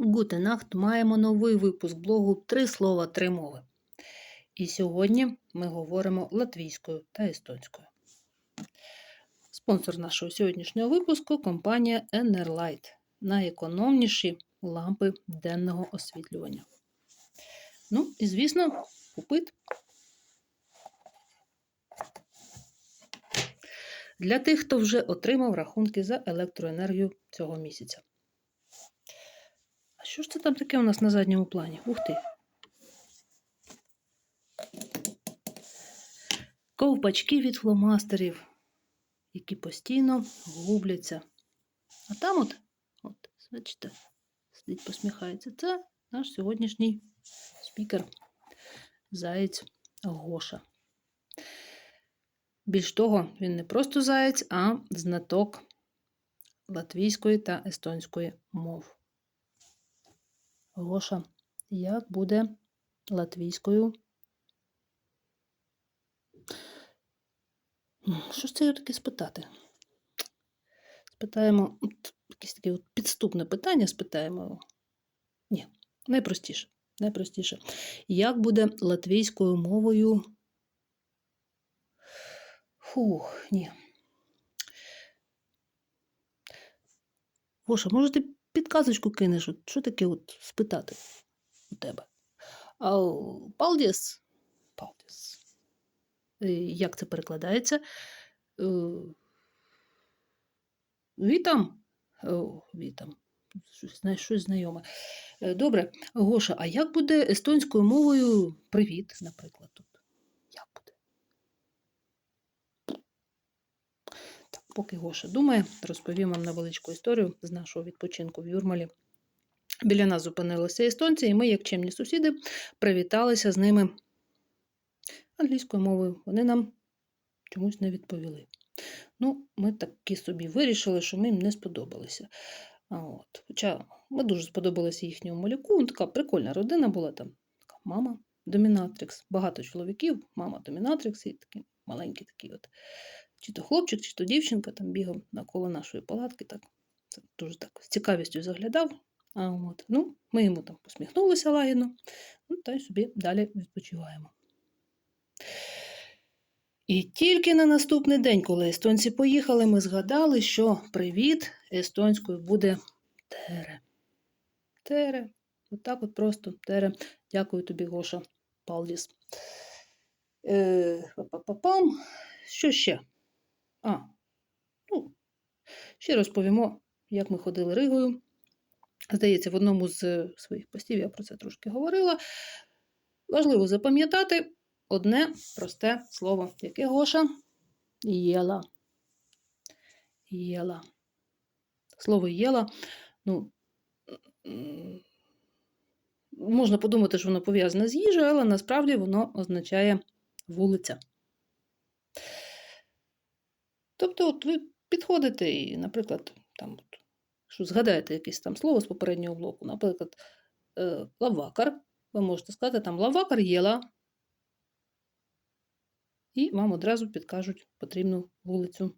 Гутенахт маємо новий випуск блогу Три слова, три мови. І сьогодні ми говоримо латвійською та естонською. Спонсор нашого сьогоднішнього випуску компанія Enerlight. Найекономніші лампи денного освітлювання. Ну, і звісно, купит. Для тих, хто вже отримав рахунки за електроенергію цього місяця. А що ж це там таке у нас на задньому плані? Ух ти! Ковпачки від фломастерів, які постійно губляться. А там от, от, бачите, сидить, посміхається. Це наш сьогоднішній спікер Заєць Гоша. Більш того, він не просто заєць, а знаток латвійської та естонської мов. Гоша, як буде латвійською? Що ж це його таке спитати? Спитаємо от, якесь таке от підступне питання, спитаємо його. Ні, найпростіше. Найпростіше. Як буде латвійською мовою? Фух, ні. Гоша, може ти підказочку кинеш? От Що таке от спитати у тебе? Палдіс? Палдіс. Е, Як це перекладається? Е, Вітам? О, вітам. Щось, знаєш, щось знайоме. Е, Добре, Гоша, а як буде естонською мовою привіт, наприклад, тут? Як буде? Так, поки Гоша думає, розповім вам невеличку історію з нашого відпочинку в Юрмалі. Біля нас зупинилися естонці, і ми, як чемні сусіди, привіталися з ними англійською мовою. Вони нам чомусь не відповіли. Ну, ми таки собі вирішили, що ми їм не сподобалися. От. Хоча ми дуже сподобалися їхньому малюку. Така прикольна родина була там. Така мама домінатрикс, багато чоловіків, мама домінатрикс і такий маленький такий от. Чи то хлопчик, чи то дівчинка там бігав навколо нашої палатки. Так. Дуже так з цікавістю заглядав. А от. Ну, Ми йому там посміхнулися лагідно, ну, та й собі далі відпочиваємо. І тільки на наступний день, коли естонці поїхали, ми згадали, що привіт естонською буде тере. Тере. Отак от просто тере. Дякую тобі, Гоша Палдіс. Е, па-па-па-пам. Що ще? А, ну, ще розповімо, як ми ходили Ригою. Здається, в одному з своїх постів я про це трошки говорила. Важливо запам'ятати одне просте слово. Яке Гоша? Єла. Єла. Слово єла, ну, можна подумати, що воно пов'язане з їжею, але насправді воно означає вулиця. Тобто, от ви підходите і, наприклад, там, от, що згадаєте якесь там слово з попереднього блоку, наприклад, е, лавакар. Ви можете сказати там лавакар єла. І вам одразу підкажуть потрібну вулицю.